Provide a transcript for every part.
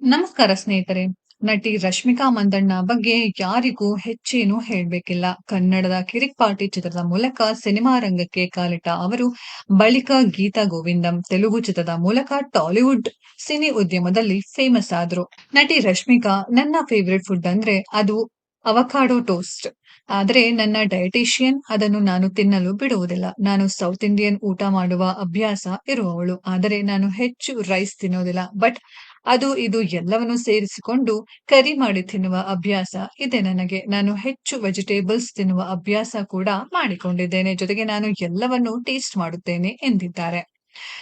ನಮಸ್ಕಾರ ಸ್ನೇಹಿತರೆ. ನಟಿ ರಶ್ಮಿಕಾ ಮಂದಣ್ಣ ಬಗ್ಗೆ ಯಾರಿಗೂ ಹೆಚ್ಚೇನು ಹೇಳ್ಬೇಕಿಲ್ಲ. ಕನ್ನಡದ ಕಿರಿಕ್ ಪಾರ್ಟಿ ಚಿತ್ರದ ಮೂಲಕ ಸಿನಿಮಾ ರಂಗಕ್ಕೆ ಕಾಲಿಟ್ಟ ಅವರು ಬಳಿಕ ಗೀತಾ ಗೋವಿಂದಂ, ತೆಲುಗು ಚಿತ್ರದ ಮೂಲಕ ಟಾಲಿವುಡ್ ಸಿನಿ ಉದ್ಯಮದಲ್ಲಿ ಫೇಮಸ್ ಆದ್ರು. ನಟಿ ರಶ್ಮಿಕಾ, ನನ್ನ ಫೇವ್ರೆಟ್ ಫುಡ್ ಅಂದ್ರೆ ಅದು ಅವಕಾಡೋ ಟೋಸ್ಟ್. ಆದರೆ ನನ್ನ ಡಯಟಿಷಿಯನ್ ಅದನ್ನು ನಾನು ತಿನ್ನಲು ಬಿಡುವುದಿಲ್ಲ. ನಾನು ಸೌತ್ ಇಂಡಿಯನ್ ಊಟ ಮಾಡುವ ಅಭ್ಯಾಸ ಇರುವವಳು. ಆದರೆ ನಾನು ಹೆಚ್ಚು ರೈಸ್ ತಿನ್ನೋದಿಲ್ಲ. ಬಟ್ ಅದು ಇದು ಎಲ್ಲವನ್ನು ಸೇರಿಸಿಕೊಂಡು ಕರಿ ಮಾಡಿ ತಿನ್ನುವ ಅಭ್ಯಾಸ ಇದೆ ನನಗೆ. ನಾನು ಹೆಚ್ಚು ವೆಜಿಟೇಬಲ್ಸ್ ತಿನ್ನುವ ಅಭ್ಯಾಸ ಕೂಡ ಮಾಡಿಕೊಂಡಿದ್ದೇನೆ. ಜೊತೆಗೆ ನಾನು ಎಲ್ಲವನ್ನು ಟೇಸ್ಟ್ ಮಾಡುತ್ತೇನೆ ಎಂದಿದ್ದಾರೆ.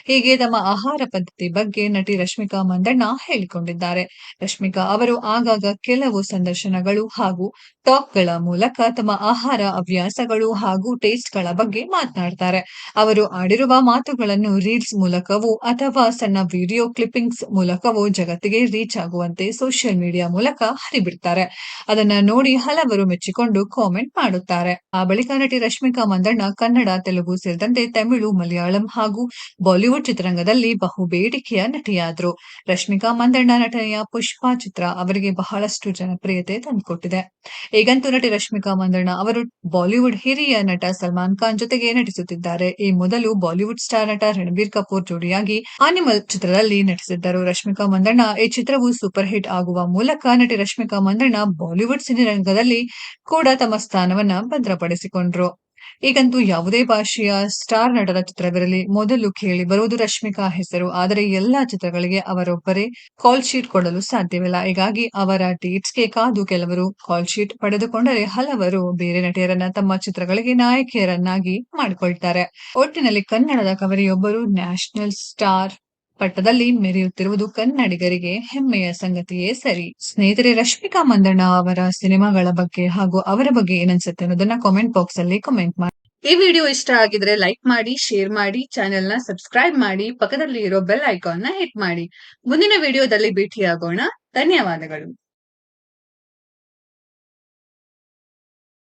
ಹೀಗೆ ತಮ್ಮ ಆಹಾರ ಪದ್ಧತಿ ಬಗ್ಗೆ ನಟಿ ರಶ್ಮಿಕಾ ಮಂದಣ್ಣ ಹೇಳಿಕೊಂಡಿದ್ದಾರೆ. ರಶ್ಮಿಕಾ ಅವರು ಆಗಾಗ ಕೆಲವು ಸಂದರ್ಶನಗಳು ಹಾಗೂ ಟಾಕ್ಗಳ ಮೂಲಕ ತಮ್ಮ ಆಹಾರ ಹವ್ಯಾಸಗಳು ಹಾಗೂ ಟೇಸ್ಟ್ಗಳ ಬಗ್ಗೆ ಮಾತನಾಡ್ತಾರೆ. ಅವರು ಆಡಿರುವ ಮಾತುಗಳನ್ನು ರೀಲ್ಸ್ ಮೂಲಕವೂ ಅಥವಾ ಸಣ್ಣ ವಿಡಿಯೋ ಕ್ಲಿಪ್ಪಿಂಗ್ಸ್ ಮೂಲಕವೂ ಜಗತ್ತಿಗೆ ರೀಚ್ ಆಗುವಂತೆ ಸೋಷಿಯಲ್ ಮೀಡಿಯಾ ಮೂಲಕ ಹರಿಬಿಡ್ತಾರೆ. ಅದನ್ನ ನೋಡಿ ಹಲವರು ಮೆಚ್ಚಿಕೊಂಡು ಕಾಮೆಂಟ್ ಮಾಡುತ್ತಾರೆ. ಆ ಬಳಿಕ ನಟಿ ರಶ್ಮಿಕಾ ಮಂದಣ್ಣ ಕನ್ನಡ, ತೆಲುಗು ಸೇರಿದಂತೆ ತಮಿಳು, ಮಲಯಾಳಂ ಹಾಗೂ ಬಾಲಿವುಡ್ ಚಿತ್ರರಂಗದಲ್ಲಿ ಬಹು ಬೇಡಿಕೆಯ ನಟಿಯಾದ್ರು. ರಶ್ಮಿಕಾ ಮಂದಣ್ಣ ನಟನೆಯ ಪುಷ್ಪ ಚಿತ್ರ ಅವರಿಗೆ ಬಹಳಷ್ಟು ಜನಪ್ರಿಯತೆ ತಂದುಕೊಟ್ಟಿದೆ. ಈಗಂತೂ ನಟಿ ರಶ್ಮಿಕಾ ಮಂದಣ್ಣ ಅವರು ಬಾಲಿವುಡ್ ಹಿರಿಯ ನಟ ಸಲ್ಮಾನ್ ಖಾನ್ ಜೊತೆಗೆ ನಟಿಸುತ್ತಿದ್ದಾರೆ. ಈ ಮೊದಲು ಬಾಲಿವುಡ್ ಸ್ಟಾರ್ ನಟ ರಣಬೀರ್ ಕಪೂರ್ ಜೋಡಿಯಾಗಿ ಆನಿಮಲ್ ಚಿತ್ರದಲ್ಲಿ ನಟಿಸಿದ್ದರು. ರಶ್ಮಿಕಾ ಮಂದಣ್ಣ ಈ ಚಿತ್ರವು ಸೂಪರ್ ಹಿಟ್ ಆಗುವ ಮೂಲಕ ನಟಿ ರಶ್ಮಿಕಾ ಮಂದಣ್ಣ ಬಾಲಿವುಡ್ ಸಿನಿರಂಗದಲ್ಲಿ ಕೂಡ ತಮ್ಮ ಸ್ಥಾನವನ್ನ ಭದ್ರಪಡಿಸಿಕೊಂಡ್ರು. ಈಗಂತೂ ಯಾವುದೇ ಭಾಷೆಯ ಸ್ಟಾರ್ ನಟರ ಚಿತ್ರವಿರಲಿ, ಮೊದಲು ಕೇಳಿ ಬರುವುದು ರಶ್ಮಿಕಾ ಹೆಸರು. ಆದರೆ ಎಲ್ಲಾ ಚಿತ್ರಗಳಿಗೆ ಅವರೊಬ್ಬರೇ ಕಾಲ್ ಶೀಟ್ ಕೊಡಲು ಸಾಧ್ಯವಿಲ್ಲ. ಹೀಗಾಗಿ ಅವರ ಡೇಟ್ಸ್ಗೆ ಕಾದು ಕೆಲವರು ಕಾಲ್ ಶೀಟ್ ಪಡೆದುಕೊಂಡರೆ ಹಲವರು ಬೇರೆ ನಟಿಯರನ್ನ ತಮ್ಮ ಚಿತ್ರಗಳಿಗೆ ನಾಯಕಿಯರನ್ನಾಗಿ ಮಾಡಿಕೊಳ್ತಾರೆ. ಒಟ್ಟಿನಲ್ಲಿ ಕನ್ನಡದ ಕವರಿಯೊಬ್ಬರು ನ್ಯಾಷನಲ್ ಸ್ಟಾರ್ ಪಟ್ಟದಲ್ಲಿ ಮೆರೆಯುತ್ತಿರುವುದು ಕನ್ನಡಿಗರಿಗೆ ಹೆಮ್ಮೆಯ ಸಂಗತಿಯೇ ಸರಿ. ಸ್ನೇಹಿತರೆ, ರಶ್ಮಿಕಾ ಮಂದಣ್ಣ ಅವರ ಸಿನಿಮಾಗಳ ಬಗ್ಗೆ ಹಾಗೂ ಅವರ ಬಗ್ಗೆ ಏನನ್ಸುತ್ತೆ ಅನ್ನೋದನ್ನ ಕಾಮೆಂಟ್ ಬಾಕ್ಸ್ ಅಲ್ಲಿ ಕಾಮೆಂಟ್ ಮಾಡಿ. ಈ ವಿಡಿಯೋ ಇಷ್ಟ ಆಗಿದ್ರೆ ಲೈಕ್ ಮಾಡಿ ಶೇರ್ ಮಾಡಿ ಚಾನೆಲ್ನ ಸಬ್ಸ್ಕ್ರೈಬ್ ಮಾಡಿ ಪಕ್ಕದಲ್ಲಿ ಇರೋ ಬೆಲ್ ಐಕಾನ್ನ ಹಿಟ್ ಮಾಡಿ. ಮುಂದಿನ ವಿಡಿಯೋದಲ್ಲಿ ಭೇಟಿಯಾಗೋಣ. ಧನ್ಯವಾದಗಳು.